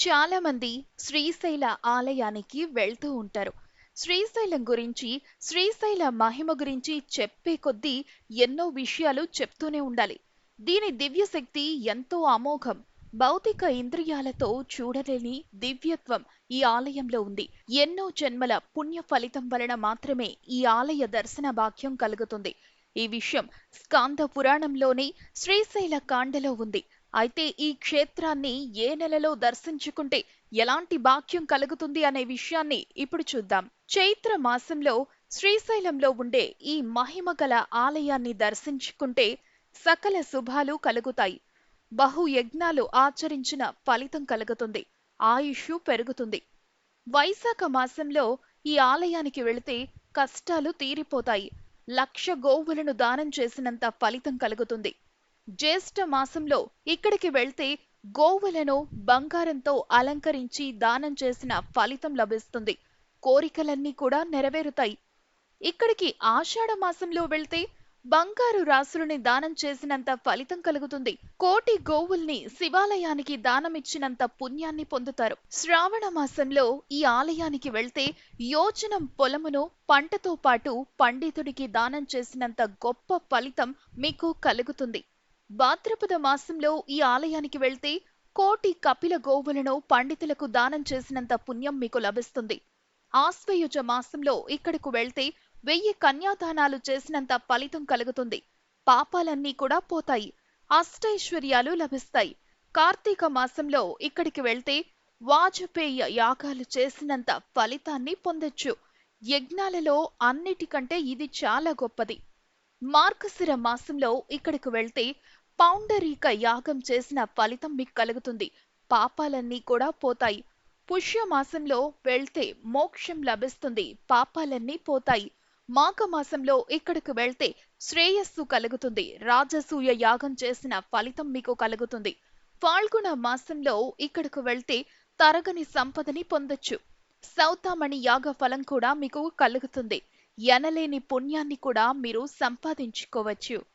చాలా మంది శ్రీశైల ఆలయానికి వెళ్తూ ఉంటారు. శ్రీశైలం గురించి శ్రీశైల మహిమ గురించి చెప్పే కొద్దీ ఎన్నో విషయాలు చెప్తూనే ఉండాలి. దీని దివ్యశక్తి ఎంతో అమోఘం. భౌతిక ఇంద్రియాలతో చూడలేని దివ్యత్వం ఈ ఆలయంలో ఉంది. ఎన్నో జన్మల పుణ్య ఫలితం వలన మాత్రమే ఈ ఆలయ దర్శన భాగ్యం కలుగుతుంది. ఈ విషయం స్కాంద పురాణంలోని శ్రీశైల కాండలో ఉంది. అయితే ఈ క్షేత్రాన్ని ఏ నెలలో దర్శించుకుంటే ఎలాంటి భాగ్యం కలుగుతుంది అనే విషయాన్ని ఇప్పుడు చూద్దాం. చైత్ర మాసంలో శ్రీశైలంలో ఉండే ఈ మహిమ గల ఆలయాన్ని దర్శించుకుంటే సకల శుభాలు కలుగుతాయి. బహు యజ్ఞాలు ఆచరించిన ఫలితం కలుగుతుంది. ఆయుష్ పెరుగుతుంది. వైశాఖ మాసంలో ఈ ఆలయానికి వెళితే కష్టాలు తీరిపోతాయి. లక్ష గోవులను దానం చేసినంత ఫలితం కలుగుతుంది. జ్యేష్ఠ మాసంలో ఇక్కడికి వెళ్తే గోవులను బంగారంతో అలంకరించి దానం చేసిన ఫలితం లభిస్తుంది. కోరికలన్నీ కూడా నెరవేరుతాయి. ఇక్కడికి ఆషాఢ మాసంలో వెళ్తే బంగారు రాసులని దానం చేసినంత ఫలితం కలుగుతుంది. కోటి గోవుల్ని శివాలయానికి దానమిచ్చినంత పుణ్యాన్ని పొందుతారు. శ్రావణ మాసంలో ఈ ఆలయానికి వెళ్తే యోచనం పొలమును పంటతో పాటు పండితుడికి దానం చేసినంత గొప్ప ఫలితం మీకు కలుగుతుంది. భాద్రపద మాసంలో ఈ ఆలయానికి వెళ్తే కోటి కపిల గోవులను పండితులకు దానం చేసినంత పుణ్యం మీకు లభిస్తుంది. ఆశ్వయుజ మాసంలో ఇక్కడకు వెళ్తే వెయ్యి కన్యాదానాలు చేసినంత ఫలితం కలుగుతుంది. పాపాలన్నీ కూడా పోతాయి. అష్టైశ్వర్యాలు లభిస్తాయి. కార్తీక మాసంలో ఇక్కడికి వెళ్తే వాజపేయ యాగాలు చేసినంత ఫలితాన్ని పొందొచ్చు. యజ్ఞాలలో అన్నిటికంటే ఇది చాలా గొప్పది. మార్గశిర మాసంలో ఇక్కడికి వెళ్తే పౌండరీక యాగం చేసిన ఫలితం మీకు కలుగుతుంది. పాపాలన్నీ కూడా పోతాయి. పుష్యమాసంలో వెళ్తే మోక్షం లభిస్తుంది. పాపాలన్నీ పోతాయి. మాఘమాసంలో ఇక్కడికి వెళ్తే శ్రేయస్సు కలుగుతుంది. రాజసూయ యాగం చేసిన ఫలితం మీకు కలుగుతుంది. ఫాల్గుణ మాసంలో ఇక్కడికి వెళ్తే తరగని సంపదని పొందొచ్చు. సౌతామణి యాగ ఫలం కూడా మీకు కలుగుతుంది. ఎనలేని పుణ్యాన్ని కూడా మీరు సంపాదించుకోవచ్చు.